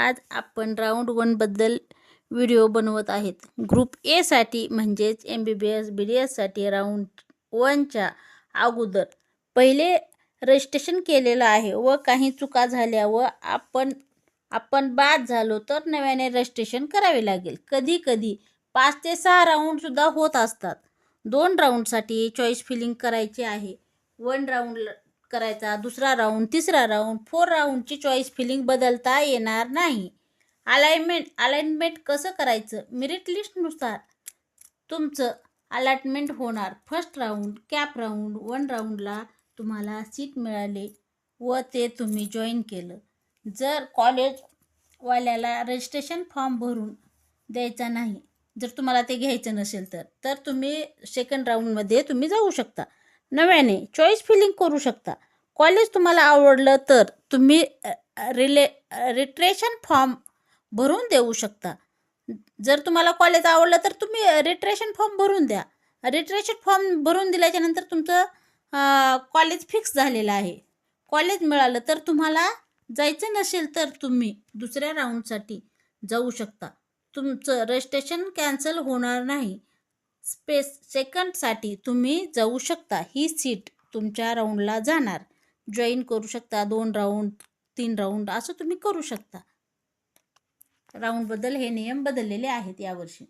आज आपण round वनबद्दल video बनवत आहेत. ग्रुप एसाठी म्हणजेच M B B S B D एससाठी round वनच्या अगोदर पहिले रजिस्ट्रेशन केलेलं आहे व काही चुका झाल्या व आपण आपण बाद झालो तर नव्याने रजिस्ट्रेशन करावे लागेल. कधी कधी पाच ते सहा राऊंडसुद्धा होत असतात. दोन राऊंडसाठी चॉईस फिलिंग करायची आहे. वन राऊंड करायचा दुसरा राऊंड तिसरा राऊंड फोर राऊंडची चॉईस फिलिंग बदलता येणार नाही. अलाइनमेंट अलाइनमेंट कसं करायचं? मेरिट लिस्टनुसार तुमचं अलॉटमेंट होणार. First round CAP round one राऊंडला तुम्हाला सीट मिळाले व ते तुम्ही जॉईन केलं. जर कॉलेजवाल्याला रजिस्ट्रेशन फॉर्म भरून द्यायचा नाही जर तुम्हाला ते घ्यायचं नसेल तर तर तुम्ही सेकंड राऊंडमध्ये तुम्ही जाऊ शकता. नव्याने चॉईस फिलिंग करू शकता. कॉलेज तुम्हाला आवडलं तर तुम्ही रिले रिट्रेशन फॉर्म भरून देऊ शकता. जर तुम्हाला कॉलेज आवडलं तर तुम्ही रिट्रेशन फॉर्म भरून द्या. रिट्रेशन फॉर्म भरून दिल्याच्यानंतर तुमचं कॉलेज फिक्स झालेलं आहे. कॉलेज मिळालं तर तुम्हाला जायचं नसेल तर तुम्ही दुसऱ्या राऊंडसाठी जाऊ शकता. तुमचं रजिस्ट्रेशन कॅन्सल होणार नाही. स्पेस सेकंडसाठी तुम्ही जाऊ शकता. ही सीट तुमच्या राऊंडला जाणार. जॉईन करू शकता. दोन राऊंड तीन राऊंड असं तुम्ही करू शकता. राऊंडबद्दल हे नियम बदललेले आहेत यावर्षी.